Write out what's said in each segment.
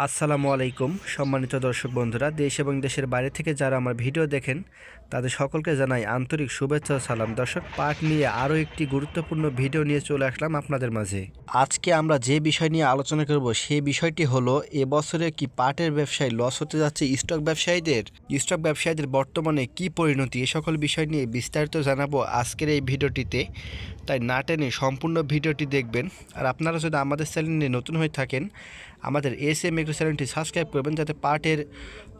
আসসালামু আলাইকুম সম্মানিত দর্শক বন্ধুরা দেশ এবং দেশের বাইরে থেকে যারা আমার ভিডিও দেখেন তাদের সকলকে জানাই আন্তরিক শুভেচ্ছা ও সালাম। দর্শক, পাঠ নিয়ে আরও একটি গুরুত্বপূর্ণ ভিডিও নিয়ে চলে আসলাম আপনাদের মাঝে। আজকে আমরা যে বিষয় নিয়ে আলোচনা করব, সেই বিষয়টি হলো, এবছরে কি পাটের ব্যবসায় লস হতে যাচ্ছে স্টক ব্যবসায়ীদের? স্টক ব্যবসায়ীদের বর্তমানে কি পরিণতি? এ সকল বিষয় নিয়ে বিস্তারিত জানাব আজকের এই ভিডিওটিতে। তাই না টেনে সম্পূর্ণ ভিডিওটি দেখবেন। আর আপনারা যদি আমাদের চ্যানেলে নতুন হয়ে থাকেন, আমাদের এস এম এগ্রো চ্যানেলটি সাবস্ক্রাইব করবেন, যাতে পার্টের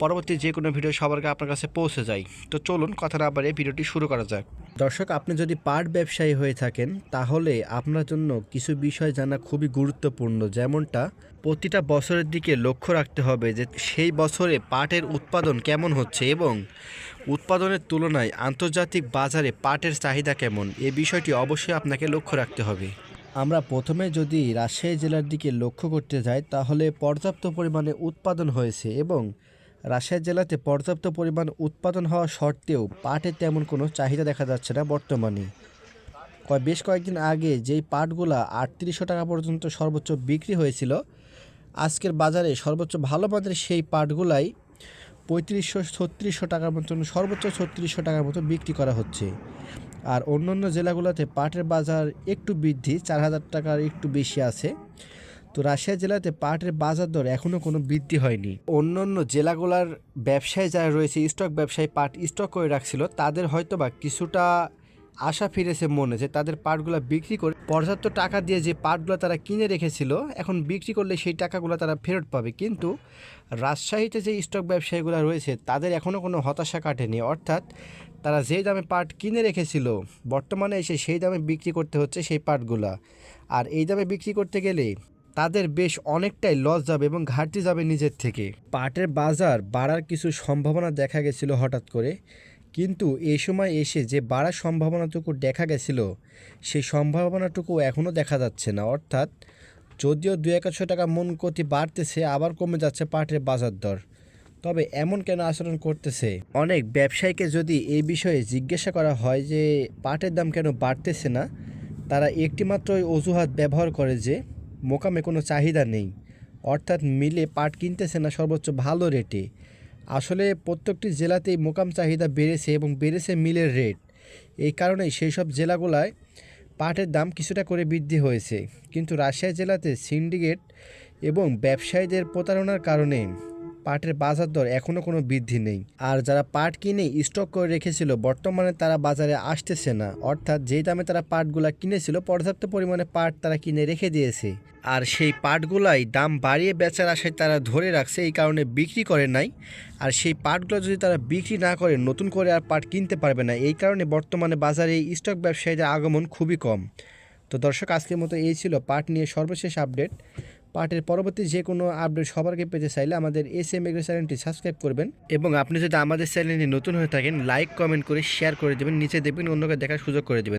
পরবর্তী যে কোনো ভিডিও সবার আপনার কাছে পৌঁছে যায়। তো চলুন কথা না বাড়িয়ে ভিডিওটি শুরু করা যাক। দর্শক, আপনি যদি পাট ব্যবসায়ী হয়ে থাকেন, তাহলে আপনার জন্য কিছু বিষয় জানা খুবই গুরুত্বপূর্ণ। যেমনটা, প্রতিটা বছরের দিকে লক্ষ্য রাখতে হবে যে সেই বছরে পাটের উৎপাদন কেমন হচ্ছে এবং উৎপাদনের তুলনায় আন্তর্জাতিক বাজারে পাটের চাহিদা কেমন? এ বিষয়টি অবশ্যই আপনাকে লক্ষ্য রাখতে হবে। আমরা প্রথমে যদি রাজশাহী জেলার দিকে লক্ষ্য করতে যাই, তাহলে পর্যাপ্ত পরিমাণে উৎপাদন হয়েছে এবং রাজশাহী জেলাতে পর্যাপ্ত পরিমাণ উৎপাদন হওয়া সত্ত্বেও পাটের তেমন কোনো চাহিদা দেখা যাচ্ছে না বর্তমানে। বেশ কয়েকদিন আগে যেই পাটগুলা আটত্রিশশো টাকা পর্যন্ত সর্বোচ্চ বিক্রি হয়েছিল, আজকের বাজারে সর্বোচ্চ ভালো মানের সেই পাটগুলাই পঁয়ত্রিশশো, ছত্রিশশো টাকার মতন, সর্বোচ্চ ছত্রিশশো টাকার মতো বিক্রি করা হচ্ছে। আর অন্যান্য জেলাগুলোতে পাটের বাজার একটু বৃদ্ধি, চার হাজার টাকার একটু বেশি আছে। তো রাজশাহী জেলাতে পাটের বাজার দর এখনও কোনো বৃদ্ধি হয়নি। অন্যান্য জেলাগুলোর ব্যবসায়ী যারা রয়েছে, স্টক ব্যবসায়ী পাট স্টক করে রাখছিল, তাদের হয়তোবা কিছুটা আশা ফিরেছে মনে যে তাদের পাটগুলো বিক্রি করে পর্যাপ্ত টাকা দিয়ে যে পাটগুলো তারা কিনে রেখেছিল, এখন বিক্রি করলে সেই টাকাগুলো তারা ফেরত পাবে। কিন্তু রাজশাহীতে যে স্টক ব্যবসায়ীগুলো রয়েছে, তাদের এখনও কোনো হতাশা কাটেনি। অর্থাৎ তারা যেই দামে পাট কিনে রেখেছিল, বর্তমানে এসে সেই দামে বিক্রি করতে হচ্ছে সেই পাটগুলা। আর এই দামে বিক্রি করতে গেলে তাদের বেশ অনেকটাই লস যাবে এবং ঘাটতি যাবে নিজের থেকে। পাটের বাজার বাড়ার কিছু সম্ভাবনা দেখা গেছিল হঠাৎ করে। কিন্তু এই সময় এসে যে বাড়ার সম্ভাবনাটুকু দেখা গেছিল, সেই সম্ভাবনাটুকু এখনও দেখা যাচ্ছে না। অর্থাৎ যদিও দু একশো টাকা মন গতি বাড়তেছে, আবার কমে যাচ্ছে পাটের বাজার দর। তবে এমন কেন আচরণ করতেছে? অনেক ব্যবসায়ীকে যদি এই বিষয়ে জিজ্ঞাসা করা হয় যে পাটের দাম কেন বাড়তেছে না, তারা একটিমাত্র ওই অজুহাত ব্যবহার করে যে মোকামে কোনো চাহিদা নেই। অর্থাৎ মিলে পাট কিনতেছে না সর্বোচ্চ ভালো রেটে। আসলে প্রত্যেকটি জেলাতেই মোকাম চাহিদা বেড়েছে এবং বেড়েছে মিলের রেট। এই কারণেই সেই সব জেলাগুলায় পাটের দাম কিছুটা করে বৃদ্ধি হয়েছে। কিন্তু রাজশাহী জেলাতে সিন্ডিকেট এবং ব্যবসায়ীদের প্রতারণার কারণে পাটের বাজার দর এখনও কোনো বৃদ্ধি নেই। আর যারা পাট কিনে স্টক করে রেখেছিল, বর্তমানে তারা বাজারে আসতেছে না। অর্থাৎ যেই দামে তারা পাটগুলা কিনেছিল, পর্যাপ্ত পরিমাণে পাট তারা কিনে রেখে দিয়েছে। আর সেই পাটগুলাই দাম বাড়িয়ে বেচার আশায় তারা ধরে রাখছে, এই কারণে বিক্রি করে নাই। আর সেই পাটগুলো যদি তারা বিক্রি না করে, নতুন করে আর পাট কিনতে পারবে না। এই কারণে বর্তমানে বাজারে এই স্টক ব্যবসায়ীদের আগমন খুবই কম। তো দর্শক, আজকের মতো এই ছিল পাট নিয়ে সর্বশেষ আপডেট পাটের পরবর্তী যে কোনো আপডেট সবার আগে পেতে চাইলে আমাদের এস এম এগ্রো চ্যানেলটি সাবস্ক্রাইব করবেন। এবং আপনি যদি আমাদের চ্যানেলটি নতুন হয়ে থাকেন, লাইক, কমেন্ট করে শেয়ার করে দেবেন, নিচে দেখবেন অন্যকে দেখার সুযোগ করে দেবেন।